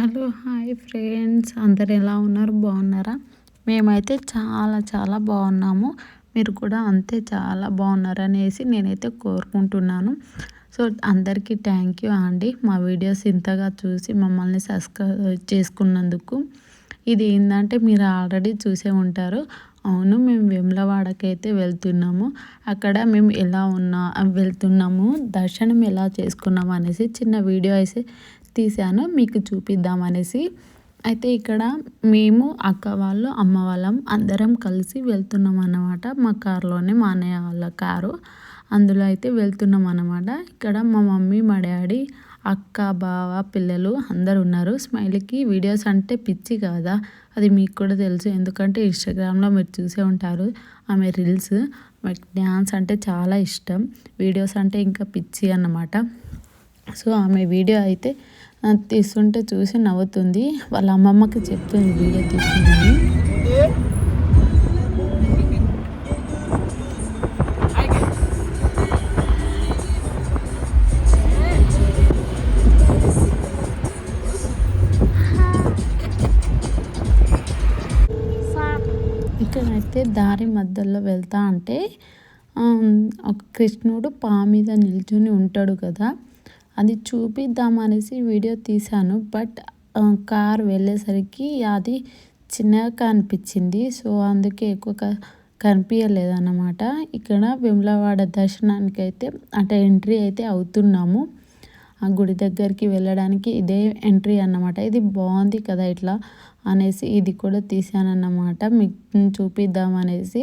Hello hi friends. అందరు ఎలా ఉన్నారు? బాగున్నారా? మేమైతే చాలా చాలా బాగున్నాము. మీరు కూడా అంతే చాలా బాగున్నారనేసి నేనైతే కోరుకుంటున్నాను. సో అందరికీ థ్యాంక్ యూ అండి. మా వీడియోస్ ఇంతగా చూసి మమ్మల్ని సబ్స్క్రైబ్ చేసుకున్నందుకు. ఇది ఏంటంటే మీరు ఆల్రెడీ చూసే ఉంటారు. అవును మేము వేములవాడకైతే వెళ్తున్నాము. అక్కడ మేము ఎలా ఉన్నా వెళ్తున్నాము దర్శనం ఎలా చేసుకున్నాము అనేసి చిన్న వీడియో అయితే తీసాను మీకు చూపిద్దామనేసి అయితే ఇక్కడ మేము అక్క వాళ్ళు అమ్మ వాళ్ళం అందరం కలిసి వెళ్తున్నాం అన్నమాట. మా కారులోనే మా అన్నయ్య వాళ్ళ కారు. అందులో అయితే వెళ్తున్నాం అన్నమాట. ఇక్కడ మా మమ్మీ మా డాడీ అక్క బావ పిల్లలు అందరు ఉన్నారు. స్మైల్కి వీడియోస్ అంటే పిచ్చి కదా? అది మీకు కూడా తెలుసు. ఎందుకంటే ఇన్స్టాగ్రామ్లో మీరు చూసే ఉంటారు. ఆమె రీల్స్ మాకు డ్యాన్స్ అంటే చాలా ఇష్టం. వీడియోస్ అంటే ఇంకా పిచ్చి అన్నమాట. సో ఆమె వీడియో అయితే తీస్తుంటే చూసి నవ్వుతుంది. వాళ్ళ అమ్మమ్మకి చెప్తుంది వీడియో తీస్తుందని ఇక్కడైతే దారి మధ్యలో వెళ్తా అంటే ఒక కృష్ణుడు పా మీద నిల్చొని ఉంటాడు కదా. అది చూపిద్దామనేసి వీడియో తీశాను. బట్ కార్ వెళ్ళేసరికి అది చిన్నగా కనిపించింది. సో అందుకే ఎక్కువ కనిపించలేదన్నమాట ఇక్కడ విమలవాడ దర్శనానికి అయితే అటు ఎంట్రీ అయితే అవుతున్నాము. ఆ గుడి దగ్గరికి వెళ్ళడానికి ఇదే ఎంట్రీ అన్నమాట. ఇది బాగుంది కదా ఇట్లా అనేసి ఇది కూడా తీశానన్నమాట. మీకు చూపిద్దామనేసి.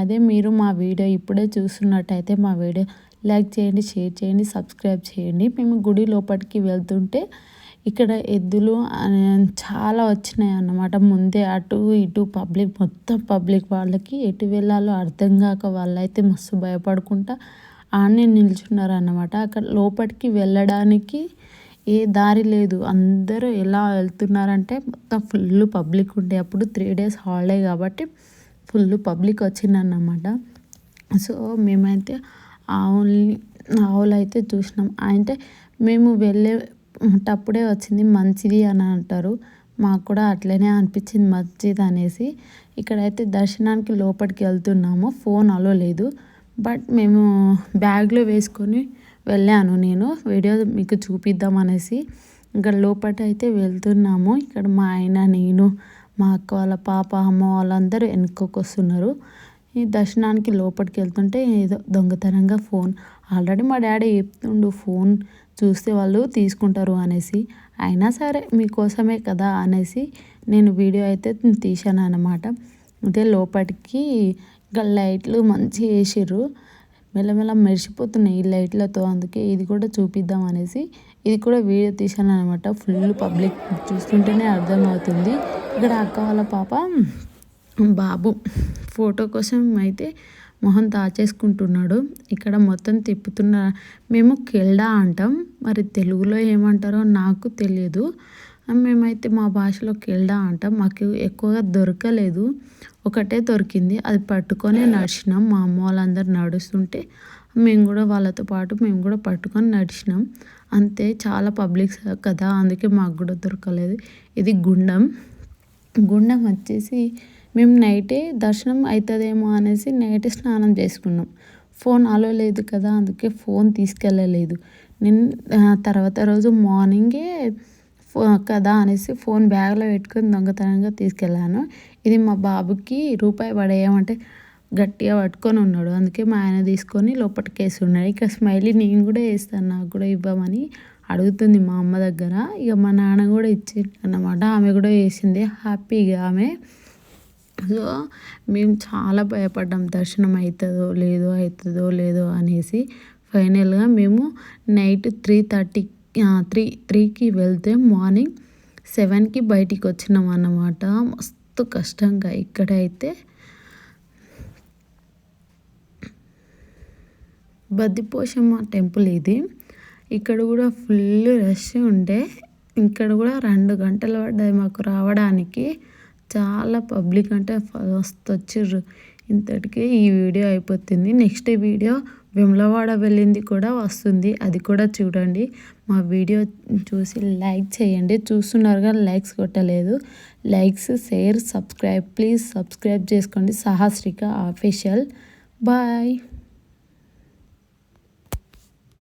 అదే మీరు మా వీడియో ఇప్పుడే చూస్తున్నట్టయితే మా వీడియో లైక్ చేయండి షేర్ చేయండి సబ్స్క్రైబ్ చేయండి. మేము గుడి లోపలికి వెళ్తుంటే ఇక్కడ ఎద్దులు చాలా వచ్చినాయి అన్నమాట ముందే అటు ఇటు పబ్లిక్ మొత్తం పబ్లిక్ వాళ్ళకి ఎటు వెళ్ళాలో అర్థం కాక వాళ్ళైతే మస్తు భయపడుకుంటా ఆడనే నిల్చున్నారు అన్నమాట అక్కడ లోపలికి వెళ్ళడానికి ఏ దారి లేదు. అందరూ ఎలా వెళ్తున్నారంటే మొత్తం ఫుల్ పబ్లిక్ ఉండే. అప్పుడు త్రీ డేస్ హాలిడే కాబట్టి ఫుల్ పబ్లిక్ వచ్చిందన్నమాట. సో మేమైతే ఆవుల్ని ఆవులు అయితే చూసినాం. అంటే మేము వెళ్ళేటప్పుడే వచ్చింది మంచిది అని అంటారు. మాకు కూడా అట్లనే అనిపించింది మంచిది అనేసి. ఇక్కడైతే దర్శనానికి లోపలికి వెళ్తున్నాము. ఫోన్ అలో లేదు. బట్ మేము బ్యాగ్లో వేసుకొని వెళ్ళాను నేను. వీడియో మీకు చూపిద్దాం అనేసి. ఇక్కడ లోపల అయితే వెళ్తున్నాము. ఇక్కడ మా ఆయన నేను మా అక్క వాళ్ళ పాప అమ్మ వాళ్ళందరూ వెనుకకు వస్తున్నారు. ఈ దర్శనానికి లోపలికి వెళ్తుంటే ఏదో దొంగతనంగా ఫోన్. ఆల్రెడీ మా డాడీ చెప్తుండు ఫోన్ చూస్తే వాళ్ళు తీసుకుంటారు అనేసి. అయినా సరే మీకోసమే కదా అనేసి నేను వీడియో అయితే తీశాను అనమాట అదే లోపలికి ఇంకా లైట్లు మంచిగా వేసిర్రు. మెల్లమెల్ల మెరిసిపోతున్నాయి ఈ లైట్లతో. అందుకే ఇది కూడా చూపిద్దాం అనేసి ఇది కూడా వీడియో తీశాను అనమాట ఫుల్ పబ్లిక్ చూస్తుంటేనే అర్థమవుతుంది. ఇక్కడ అక్క వాళ్ళ పాప బాబు ఫోటో కోసం అయితే మొహం దాచేసుకుంటున్నాడు. ఇక్కడ మొత్తం తిప్పుతున్న మేము కెల్డా అంటాం. మరి తెలుగులో ఏమంటారో నాకు తెలియదు. మేమైతే మా భాషలో కెల్డా అంటాం. మాకు ఎక్కువగా దొరకలేదు. ఒకటే దొరికింది. అది పట్టుకొని నడిచినాం. మా అమ్మ వాళ్ళందరూ నడుస్తుంటే మేము కూడా వాళ్ళతో పాటు మేము కూడా పట్టుకొని నడిచినాం. అంతే. చాలా పబ్లిక్ కదా. అందుకే మాకు కూడా దొరకలేదు. ఇది గుండం. గుండం వచ్చేసి మేము నైటే దర్శనం అవుతుందేమో అనేసి నైటే స్నానం చేసుకున్నాం. ఫోన్ అలో లేదు కదా అందుకే ఫోన్ తీసుకెళ్ళలేదు. నేను తర్వాత రోజు మార్నింగే కదా అనేసి ఫోన్ బ్యాగ్లో పెట్టుకొని దొంగతనంగా తీసుకెళ్ళాను. ఇది మా బాబుకి రూపాయి పడేయమంటే గట్టిగా పట్టుకొని ఉన్నాడు. అందుకే మా ఆయన తీసుకొని లోపలికి వేసి ఉన్నాడు. ఇక స్మైలీ నేను కూడా వేస్తాను నాకు కూడా ఇవ్వమని అడుగుతుంది మా అమ్మ దగ్గర. ఇక మా నాన్న కూడా ఇచ్చింది అన్నమాట ఆమె కూడా వేసింది. హ్యాపీగా ఆమె. సో మేము చాలా భయపడ్డాం. దర్శనం అవుతుందో లేదో అవుతుందో లేదో అనేసి. ఫైనల్గా మేము నైట్ త్రీ థర్టీ త్రీ త్రీకి వెళ్తే మార్నింగ్ సెవెన్కి బయటికి వచ్చినాం అన్నమాట. మస్తు కష్టంగా ఇక్కడైతే. బద్దిపోషమ్మ టెంపుల్ ఇది. ఇక్కడ కూడా ఫుల్ రష్ ఉండే. ఇక్కడ కూడా రెండు గంటలు పడ్డాయి మాకు రావడానికి చాలా పబ్లిక్ అంటే ఫస్ట్ వచ్చిర్రు ఇంతటికి ఈ వీడియో అయిపోతుంది. నెక్స్ట్ వీడియో విమలవాడ వెళ్ళింది కూడా వస్తుంది. అది కూడా చూడండి. మా వీడియో చూసి లైక్ చేయండి. చూస్తున్నారు కానీ లైక్స్ కొట్టలేదు. Likes share subscribe please subscribe చేసుకోండి. సహాశ్రిక ఆఫీషియల్. బాయ్.